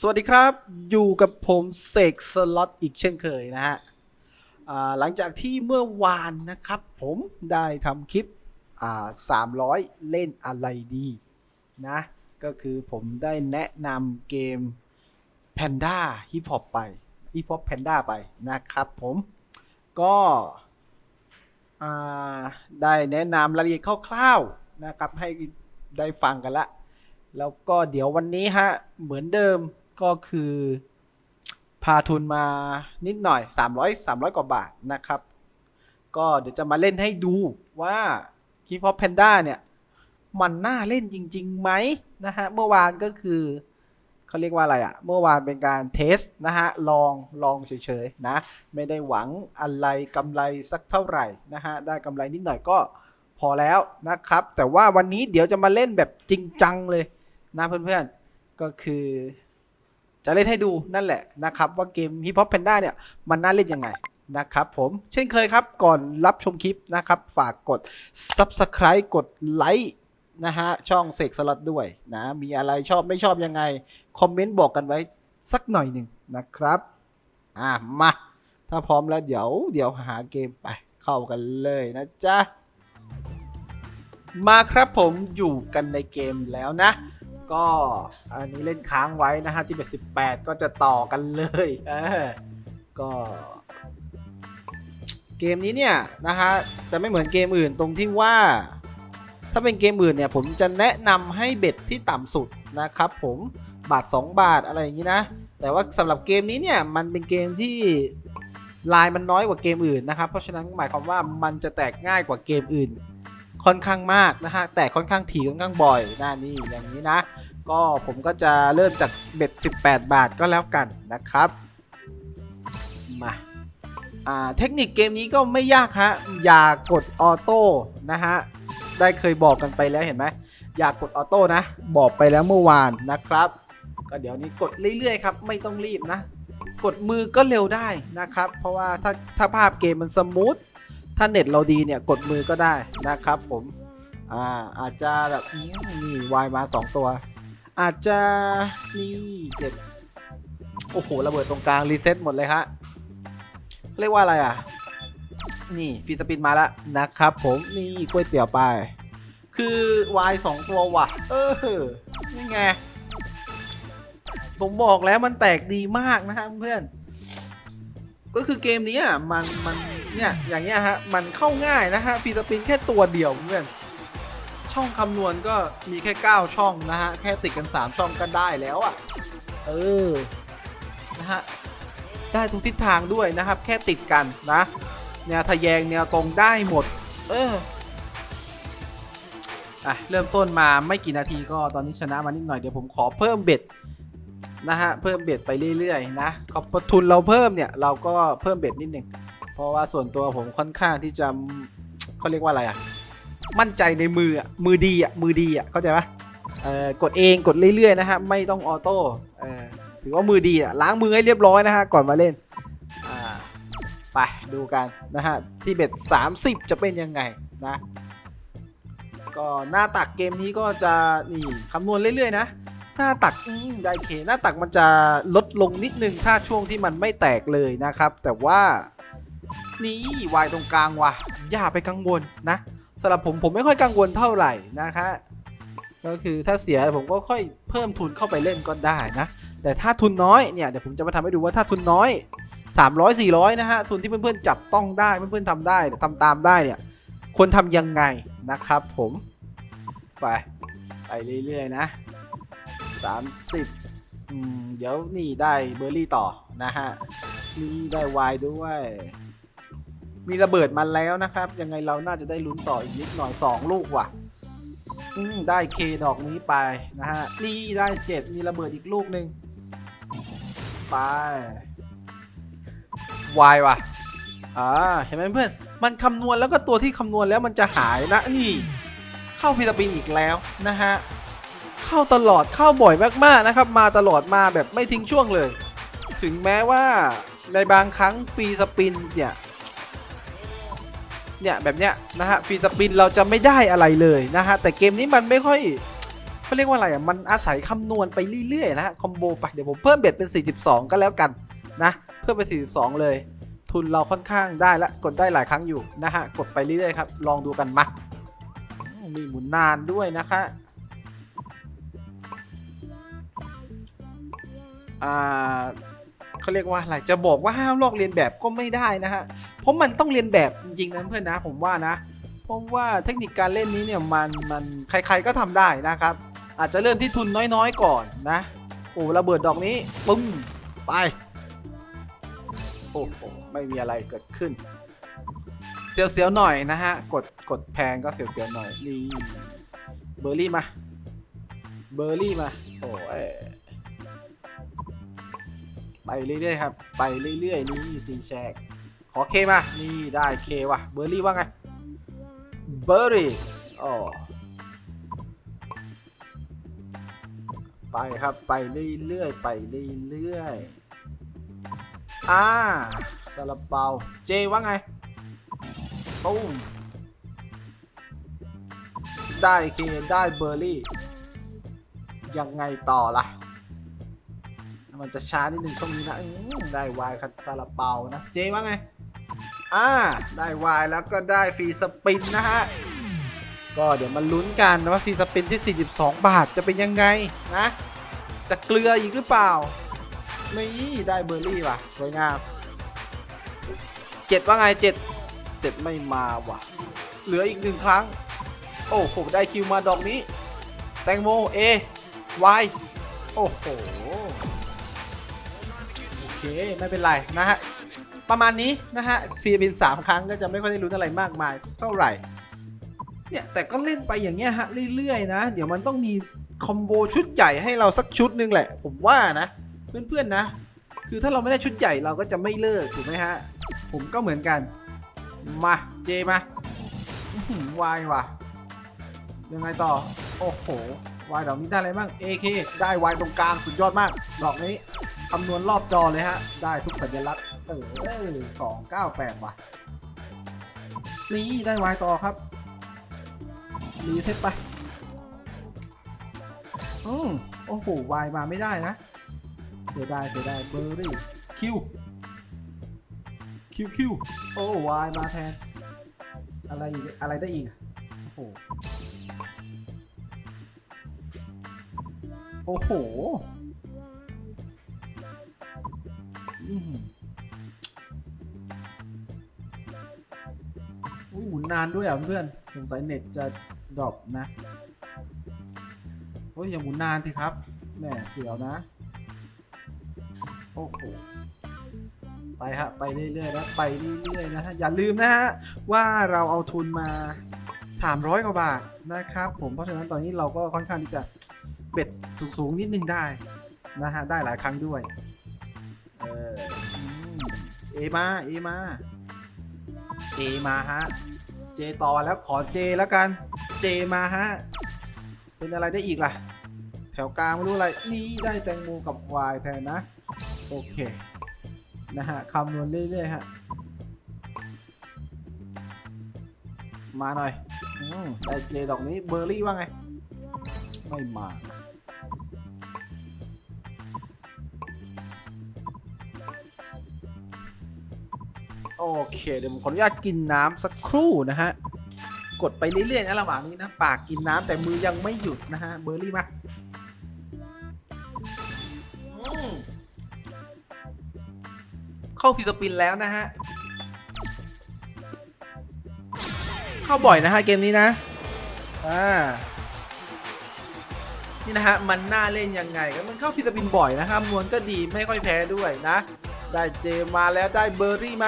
สวัสดีครับ อยู่กับผมเสกสล็อตอีกเช่นเคยนะฮะหลังจากที่เมื่อวานนะครับผมได้ทำคลิปอ่า300เล่นอะไรดีนะ ก็คือผมได้แนะนำเกม Panda Hip Hop ไป Hip Hop Panda ไปนะครับผม ก็ได้แนะนำรายละเอียดคร่าวๆนะครับให้ได้ฟังกันละแล้วก็เดี๋ยววันนี้ฮะ เหมือนเดิม ก็คือพาทุนมานิดหน่อย 300 300 กว่าบาทนะครับ ก็เดี๋ยวจะมาเล่นให้ดูว่า k ิ p ฮอปแพนด้าเนี่ย มันน่าเล่นจริงๆไหมนะฮะ เมื่อวานก็คือเขาเรียกว่าอะไรอะเมื่อวานเป็นการเทสนะฮะ ลองลองเฉยๆนะ ไม่ได้หวังอะไรกำไรสักเท่าไหร่นะฮะ ได้กำไรนิดหน่อยก็พอแล้วนะครับ แต่ว่าวันนี้เดี๋ยวจะมาเล่นแบบจริงจังเลยนะเพื่อนๆ ก็คือ จะเล่นให้ดูนั่นแหละนะครับว่าเกม Hip Hop Panda เนี่ยมันน่าเล่นยังไงนะครับผมเช่นเคยครับก่อนรับชมคลิปนะครับฝากกด Subscribe กดไลค์นะฮะช่องเสกสล็อตด้วยนะมีอะไรชอบไม่ชอบยังไง คอมเมนต์บอกกันไว้สักหน่อยหนึ่งนะครับอะมาถ้าพร้อมแล้วเดี๋ยวเดี๋ยวหาเกมไปเข้ากันเลยนะจ๊ะมาครับผมอยู่กันในเกมแล้วนะ ก็อันนี้เล่นค้างไว้นะฮะที่เป็น18 ก็จะต่อกันเลยเออก็เกมนี้เนี่ยนะฮะจะไม่เหมือนเกมอื่นตรงที่ว่า ถ้าเป็นเกมอื่นเนี่ยผมจะแนะนำให้เบ็ดที่ต่ำสุดนะครับผมบาท 2 บาทอะไรอย่างนี้นะ แต่ว่าสำหรับเกมนี้เนี่ยมันเป็นเกมที่ลายมันน้อยกว่าเกมอื่นนะครับ เพราะฉะนั้นหมายความว่ามันจะแตกง่ายกว่าเกมอื่น ค่อนข้างมากนะฮะแต่ค่อนข้างถี่ค่อนข้างบ่อยหนะนี่อย่างนี้นะ ก็ผมก็จะเริ่มจากเบ็ด 18 บาทก็แล้วกันนะครับมาอ่าเทคนิคเกมนี้ก็ไม่ยากฮะอย่ากดออโต้นะฮะได้เคยบอกกันไปแล้วเห็นไหมอย่ากดออโต้นะ บอกไปแล้วเมื่อวานนะครับ ก็เดี๋ยวนี้กดเรื่อยๆครับ ไม่ต้องรีบนะ กดมือก็เร็วได้นะครับ เพราะว่าถ้าถ้าภาพเกมมันสมูท ถ้าเน็ตเราดีเนี่ยกดมือก็ได้นะครับผมอ่าอาจจะแบบนี่วายมา 2 ตัว อาจจะนี่เจ็ดโอ้โหระเบิดตรงกลางรีเซ็ตหมดเลยฮะเรียกว่าอะไรอะ นี่ฟีสปินมาแล้วนะครับผมนี่ก๋วยเตี๋ยวไป คือวายสองตัวว่ะ เออนี่ไงผมบอกแล้วมันแตกดีมากนะฮะเพื่อน ก็คือเกมนี้อะมันมัน เนี่ยอย่างเงี้ยฮะมันเข้าง่ายนะฮะฟีสปินแค่ตัวเดียวเพื่อนช่องคำนวณก็มีแค่ 9 ช่องนะฮะแค่ติดกัน 3 ช่องก็ได้แล้วอะเออนะฮะได้ทุกทิศทางด้วยนะครับ แค่ติดกันนะแนวทะแยงแนวตรงได้หมด เอออะเริ่มต้นมาไม่กี่นาทีก็ตอนนี้ชนะมานิดหน่อยเดี๋ยวผมขอเพิ่มเบ็ดนะฮะเพิ่มเบ็ดไปเรื่อยๆนะขอบทุนเราเพิ่มเนี่ยเราก็เพิ่มเบ็ดนิดหนึ่ง เพราะว่าส่วนตัวผมค่อนข้างที่จะเขาเรียกว่าอะไรอะมั่นใจในมืออะมือดีอะมือดีอะเข้าใจปะเอ่อกดเองกดเรื่อยๆนะฮะไม่ต้องออโต้เออถือว่ามือดีอะล้างมือให้เรียบร้อยนะฮะก่อนมาเล่นอ่าไปดูกันนะฮะที่เบ็ด30 จะเป็นยังไงนะก็หน้าตักเกมนี้ก็จะนี่คำนวณเรื่อยๆนะหน้าตักได้เคหน้าตักมันจะลดลงนิดนึงถ้าช่วงที่มันไม่แตกเลยนะครับ แต่ว่า นี่วายตรงกลางว่ะ อย่าไปกังวลนะสำหรับผมผมไม่ค่อยกังวลเท่าไหร่นะคะ ก็คือถ้าเสียผมก็ค่อยเพิ่มทุนเข้าไปเล่นก็ได้นะ แต่ถ้าทุนน้อยเนี่ยเดี๋ยวผมจะมาทำให้ดูว่าถ้าทุนน้อย 300 400 นะฮะ ทุนที่เพื่อนๆจับต้องได้เพื่อนๆทำได้ทำตามได้เนี่ยควรทำยังไงนะครับผมไปไปเรื่อยๆนะ 30อืมเดี๋ยวนี่ได้เบอร์รี่ต่อนะฮะนี่ได้วายด้วย มีระเบิดมาแล้วนะครับ ยังไงเราน่าจะได้ลุ้นต่ออีกนิดหน่อย 2 ลูกว่ะอืมได้เคดอกนี้ไปนะฮะนี่ได้ 7 มีระเบิดอีกลูกหนึ่งไปวายว่ะอ่าเห็นไหมเพื่อน มันคำนวณแล้วก็ตัวที่คำนวณแล้วมันจะหายนะนี่ เข้าฟิลิปปินส์อีกแล้วนะฮะเข้าตลอดเข้าบ่อยมากๆนะครับ มาตลอดมาแบบไม่ทิ้งช่วงเลย ถึงแม้ว่าในบางครั้งฟรีสปินเนี่ย เนี่ยแบบเนี้ยนะฮะฟรีสปินเราจะไม่ได้อะไรเลยนะฮะแต่เกมนี้มันไม่ค่อยเขาเรียกว่าอะไรอะมันอาศัยคำนวณไปเรื่อยๆนะฮะคอมโบไปเดี๋ยวผมเพิ่มเบ็ดเป็น 42 ก็แล้วกันนะเพิ่มเป็น 42 เลย ทุนเราค่อนข้างได้ละกดได้หลายครั้งอยู่นะฮะกดไปเรื่อยๆครับลองดูกันมามีหมุนนานด้วยนะคะอ่า เขาเรียกว่าอะไรจะบอกว่าห้ามลอกเลียนแบบก็ไม่ได้นะฮะเพราะมันต้องเรียนแบบจริงๆนะเพื่อนนะผมว่านะเพราะว่าเทคนิคการเล่นนี้เนี่ยมันมันใครๆก็ทำได้นะครับ อาจจะเริ่มที่ทุนน้อยๆก่อนนะโอ้ระเบิดดอกนี้ปึ้งไปโอ้โหไม่มีอะไรเกิดขึ้น เสียวๆหน่อยนะฮะ กดกดแพงก็เสียวๆหน่อยนี่เบอร์รี่มา เบอร์รี่มา โอ้ย ไปเรื่อยๆครับ ไปเรื่อยๆ นี่ซีแชกขอเคมา นี่ได้เคว่ะ เบอร์รี่ว่าไง เบอร์รี่อ๋อไปครับ ไปเรื่อยๆ ไปเรื่อยๆ อ่าซาลาเปา เจว่าไงตุ้มได้เค ได้เบอร์รี่ ยังไงต่อล่ะ มันจะช้านิดหนึงช่วงนี้นะอืมได้วายครับซาลาเปานะ เจว่าไง อ่า ได้วายแล้วก็ได้ฟรีสปินนะฮะ ก็เดี๋ยวมาลุ้นกันว่าฟรีสปินที่ 42 บาทจะเป็นยังไงนะ จะเกลืออีกหรือเปล่า นี่ได้เบอร์รี่ว่ะ สวยงามเจ็ดว่าไงเจ็ดเจ็ดไม่มาว่ะ เหลืออีกหนึ่งครั้ง โอ้โห ได้คิวมาดอกนี้ แตงโมเอวายโอ้โหโอ เคไม่เป็นไรนะฮะ ประมาณนี้นะฮะฟีบิน 3 ครั้งก็จะไม่ค่อยได้รู้อะไรมากมายเท่าไหร่ เนี่ย แต่ก็เล่นไปอย่างเงี้ยฮะ เรื่อยๆนะ เดี๋ยวมันต้องมีคอมโบชุดใหญ่ให้เราสักชุดหนึงแหละ ผมว่านะ เพื่อนๆนะ คือถ้าเราไม่ได้ชุดใหญ่เราก็จะไม่เลิกถูกไหมฮะ ผมก็เหมือนกัน มาเจมาวายว่ะยังไงต่อ โอ้โหวายดอกนี้ได้อะไรบ้าง AK ได้วายตรงกลางสุดยอดมาก ดอกนี้ คำนวณรอบจอเลยฮะ ได้ทุกสัญลักษณ์ เออสองเก้าแปดว่ะ นี่ ได้วายต่อครับ รีเซ็ตไป อืมโอ้โห วายมาไม่ได้นะ เสียดาย เสียดายเบอร์รี่ คิว คิวคิวโอ้วายมาแทน อะไรอีก อะไรได้อีก โอ้โห โอ้โห อุ้ยหมุนนานด้วยอะเพื่อนสงสัยเน็ตจะดรอปนะโอ้ยอย่าหมุนนานสิครับแหมเสียวนะ โอ้โหไปฮะไปเรื่อยๆนะไปเรื่อยๆนะฮะอย่าลืมนะฮะว่าเราเอาทุนมา 300 กว่าบาทนะครับผมเพราะฉะนั้นตอนนี้เราก็ค่อนข้างที่จะเบ็ดสูงๆนิดนึงได้นะฮะได้หลายครั้งด้วย เอมาเอมาเจมาฮะเจต่อแล้วขอเจแล้วกันเจมาฮะเป็นอะไรได้อีกล่ะ แถวกลางไม่รู้อะไรนี่ได้แตงโมกับวายแทนนะโอเคนะฮะคำนวณเรื่อยๆฮะมาหน่อยอได้เจดอกนี้เบอร์รี่ว่าไง ไม่มา เค เดี๋ยวผมขออนุญาตกินน้ำสักครู่นะฮะ กดไปเรื่อยๆนะระหว่างนี้นะ ปากกินน้ำแต่มือยังไม่หยุดนะฮะ เบอร์รี่มาเข้าฟิสปินแล้วนะฮะ เข้าบ่อยนะฮะเกมนี้นะ อ่า นี่นะฮะ มันน่าเล่นยังไงก็มันเข้าฟิสปินบ่อยนะครับมวลก็ดีไม่ค่อยแพ้ด้วยนะ ได้เจมาแล้วได้เบอร์รี่ไหม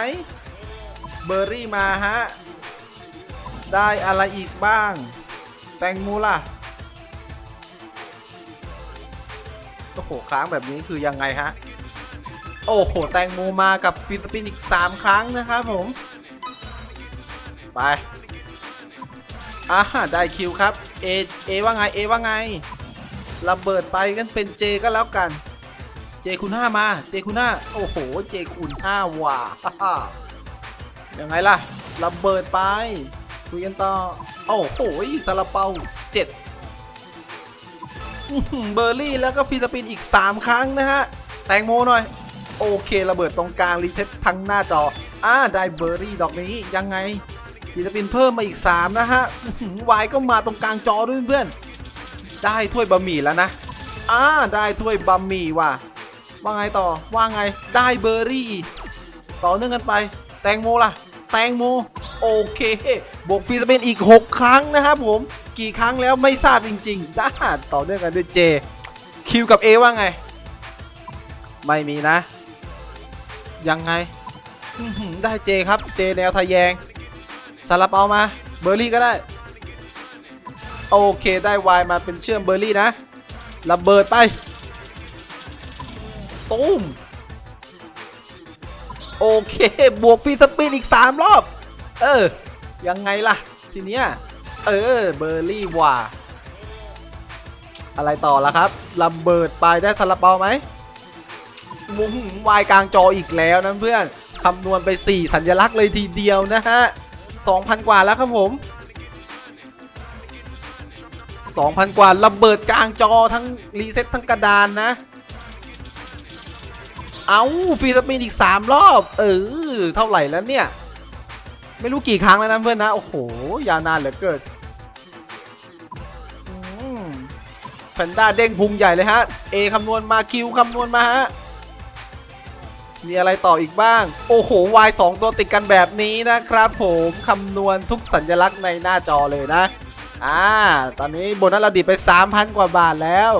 เบอร์รี่มาฮะ ได้อะไรอีกบ้าง แตงโมล่ะ โอ้โห ค้างแบบนี้คือยังไงฮะ โอ้โห แตงโมมากับฟิสปินอีก 3 ครั้งนะครับผม ไป อ่าได้คิวครับ เอ เอว่าไง เอว่าไง ระเบิดไปกันเป็นเจก็แล้วกัน เจคูณ5มา เจคูณ5โอ้โห เจคูณ5ว่ะ ยังไงล่ะระเบิดไปคุยกันต่อโอ้โหซาลาเปาเจ็ดเบอร์รี่แล้วก็ฟรีสปินอีก 3 ครั้งนะฮะ แตงโมหน่อย โอเคระเบิดตรงกลาง รีเซ็ตทั้งหน้าจอ อ่า ได้เบอร์รี่ดอกนี้ยังไงฟรีสปินเพิ่มมาอีก 3 นะฮะวายก็มาตรงกลางจอด้วยเพื่อน ได้ถ้วยบะหมี่แล้วนะ อ่า ได้ถ้วยบะหมี่ว่ะ ว่าไงต่อว่าไงได้เบอร์รี่ ต่อเนื่องกันไป แตงโมล่ะ แตงโม โอเคบวกฟรีสเปนอีก 6 ครั้งนะครับผม กี่ครั้งแล้วไม่ทราบจริงๆได้ต่อเนื่องกันด้วยเจ คิวกับ A ว่าไง ไม่มีนะ ยังไง ได้เจครับ เจแนวทะแยงซาลาเปามา เบอร์รี่ก็ได้ โอเคได้วายมาเป็นเชื่อมเบอร์รี่นะระเบิดไป ตูม โอเค บวกฟรีสปินอีก 3 รอบ เออ ยังไงล่ะ ทีเนี้ย เออ เบอร์รี่ว่า อะไรต่อละครับระเบิดไปได้ซาลาเปาไหมวงวายกลางจออีกแล้วนะเพื่อนคำนวณไป 4 สัญลักษณ์เลยทีเดียวนะฮะ 2,000 กว่าแล้วครับผม 2,000 กว่าระเบิดกลางจอทั้งรีเซ็ตทั้งกระดานนะ เอาฟรีสปินอีก 3 รอบ เออ เท่าไหร่แล้วเนี่ย ไม่รู้กี่ครั้งแล้วนะเพื่อนนะ โอ้โห ยาวนานเหลือเกินแพนด้าเด้งพุงใหญ่เลยฮะ A คำนวณมาคิวคำนวณมาฮะ มีอะไรต่ออีกบ้าง โอ้โห Y 2 ตัวติดกันแบบนี้นะครับผมคำนวณทุกสัญลักษณ์ในหน้าจอเลยนะ อ่า ตอนนี้โบนัสเราดีไป 3,000 กว่าบาทแล้ว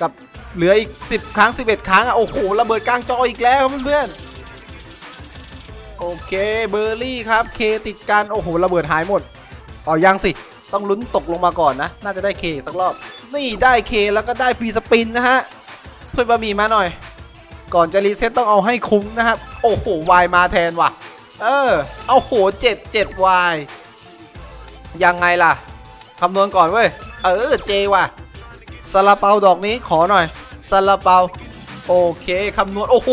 กับ เหลืออีก 10 ครั้ง 11 ครั้งอะโอ้โหระเบิดกลางจออีกแล้วเพื่อนโอเคเบอร์รี่ครับเคติดกันโอ้โหระเบิดหายหมดอ๋อยังสิต้องลุ้นตกลงมาก่อนนะ น่าจะได้เคสักรอบ นี่ได้เคแล้วก็ได้ฟรีสปินนะฮะถ้วยบะหมี่มาหน่อย ก่อนจะรีเซ็ตต้องเอาให้คุ้มนะครับ โอ้โหวายมาแทนว่ะ เออเอาโหเจ็ดเจ็ดวายยังไงล่ะคำนวณก่อนเว้ย เออเจว่ะซาลาเปาดอกนี้ขอหน่อย ซาลาเปาโอเคคำนวณโอ้โห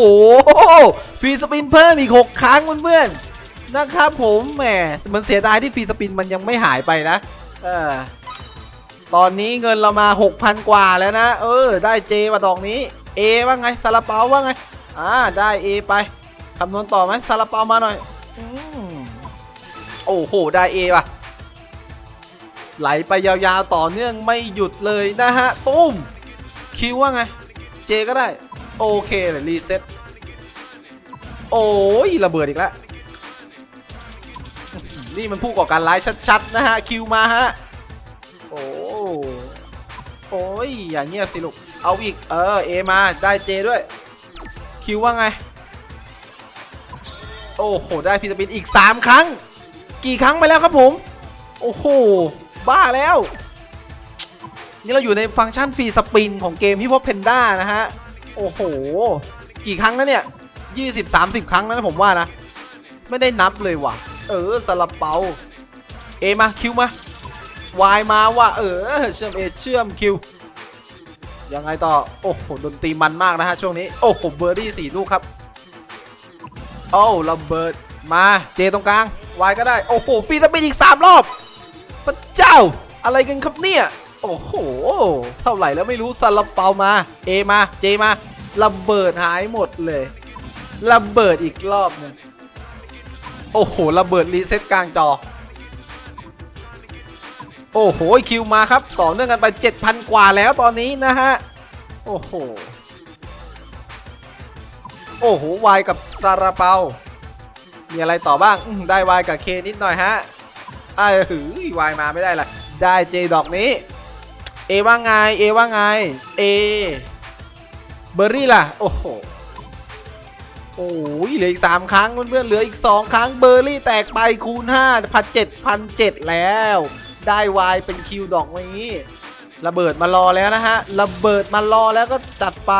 ฟรีสปินเพิ่มอีก 6 ครั้งเพื่อนๆนะครับผมแหมมันเสียดายที่ฟรีสปินมันยังไม่หายไปนะเออตอนนี้เงินเรามา 6,000 กว่าแล้วนะ เออ ได้เจมาดอกนี้ A ว่าไงซาลาเปาว่าไงอ่าได้ A ไปคำนวณต่อไหมซาลาเปามาหน่อยอโอ้โห ได้ A ป่ะ ไหลไปยาวๆต่อเนื่องไม่หยุดเลยนะฮะ ตุ้มคิวว่าไง เจก็ได้ โอเคเลยรีเซ็ตโอ้ยระเบิดอีกแล้วนี่มันผู้ก่อการร้ายชัดๆนะฮะคิวมาฮะโอ้โอ้ยอย่างเงียบสิลูกเอาอีกเออเอมาได้เจด้วยคิวว่าไง โอ้โหได้ฟิลิปปินส์อีก 3 ครั้ง กี่ครั้งไปแล้วครับผม โอ้โห บ้าแล้ว นี่เราอยู่ในฟังก์ชันฟรีสปินของเกมที่พวกเพนด้านะฮะ โอ้โห กี่ครั้งแล้วเนี่ย20 30ครั้งแล้วนะผมว่านะ ไม่ได้นับเลยว่ะ เออสลับเปาเอมาคิวมาวายมาว่ะเออเชื่อมเอเชื่อมคิวยังไงต่อ โอ้โหดนตรีมันมากนะฮะช่วงนี้ โอ้โหเบอร์ดี้สี่ลูกครับโอ้ระเบิดมาเจตรงกลางวายก็ได้ โอ้โหฟรีสปินอีก3รอบพระเจ้าอะไรกันครับเนี่ย โอ้โห เท่าไหร่แล้วไม่รู้ซาลาเปามา เอมาเจมาระเบิดหายหมดเลยระเบิดอีกรอบหนึงโอ้โหระเบิดรีเซ็ตกลางจอ โอ้โหคิวมาครับ ต่อเนื่องกันไป 7,000 กว่าแล้วตอนนี้นะฮะ โอ้โห โอ้โหวายกับซาลาเปา มีอะไรต่อบ้างได้วายกับเคนิดหน่อยฮะไอ้าหือวายมาไม่ได้ละได้เจดอกนี้ เอว่าไงเอว่าไงเอเบอร์รี่ล่ะ โอ้โหโอ้ยเหลืออีก 3 ครั้งเพื่อนๆเหลืออีก 2 ครั้งเบอร์รี่แตกไปคูณ5พันเจ็ดพันเจ็ดแล้ว ได้วายเป็นคิวดอกนี้ระเบิดมารอแล้วนะฮะระเบิดมารอแล้วก็จัดไป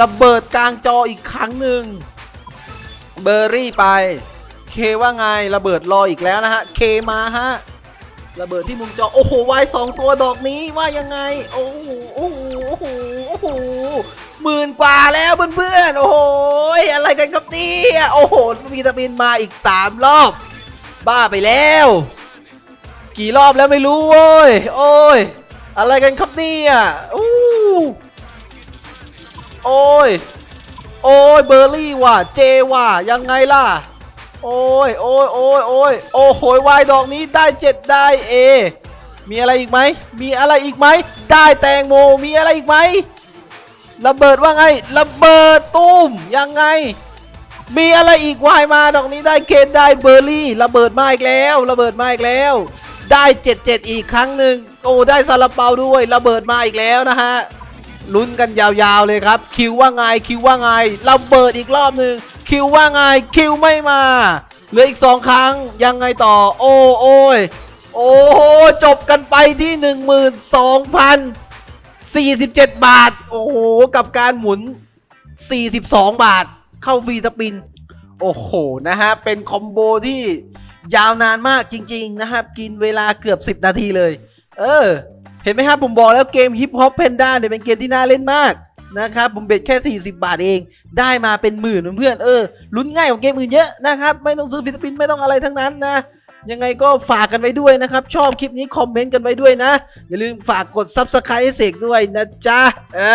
ระเบิดกลางจออีกครั้งหนึ่งเบอร์รี่ไป เคว่าไงระเบิดรออีกแล้วนะฮะเคมาฮะ ระเบิดที่มุมจอ โอ้โหวายสองตัวดอกนี้ว่ายังไง โอ้โหโอ้โหโอ้โหโอ้โหหมื่นกว่าแล้วเพื่อนๆ โอ้โห อะไรกันครับเนี่ยโอ้โหวีตามินมาอีก 3 รอบ บ้าไปแล้ว กี่รอบแล้วไม่รู้โว้ย โอ้ย อะไรกันครับเนี่ยอู้โอ้ย โอ้ย เบอร์รี่ว่ะ เจว่ะ ยังไงล่ะ โอ้ยโอ้ยโอ้ยโอ้ยโอ้โหวายดอกนี้ได้เจ็ดได้เอมีอะไรอีกไหม มีอะไรอีกไหม ได้แตงโม มีอะไรอีกไหม ระเบิดว่าไง ระเบิดตุ้ม ยังไง มีอะไรอีกวายมาดอกนี้ได้เคนได้เบอร์รี่ ระเบิดมาอีกแล้ว ระเบิดมาอีกแล้ว ได้เจ็ดเจ็ดอีกครั้งหนึ่งโอ้ได้ซาลาเปาด้วย ระเบิดมาอีกแล้วนะฮะลุ้นกันยาวๆเลยครับ คิวว่าไง คิวว่าไง ระเบิดอีกรอบหนึ่ง คิวว่าไงคิวไม่มาเหลืออีกสองครั้งยังไงต่อ โอ้โอ้ยโอ้โหจบกันไปที่ 12,047 บาท โอ้โห กับการหมุน 42 บาท เข้าฟรีสปิน โอ้โห นะฮะ เป็นคอมโบที่ยาวนานมากจริง ๆ นะครับ กินเวลาเกือบ 10 นาทีเลย เออ เห็นไหมครับผมบอกแล้วเกม Hip Hop Panda เนี่ยเป็นเกมที่น่าเล่นมาก นะครับผมเบ็ดแค่ 40 บาทเอง ได้มาเป็นหมื่นเพื่อนเออลุ้นง่ายกว่าเกมอื่นเยอะนะครับไม่ต้องซื้อฟิสปินไม่ต้องอะไรทั้งนั้นนะยังไงก็ฝากกันไว้ด้วยนะครับ ชอบคลิปนี้คอมเมนต์กันไว้ด้วยนะ อย่าลืมฝากกด Subscribe ให้เสกด้วยนะจ๊ะเออ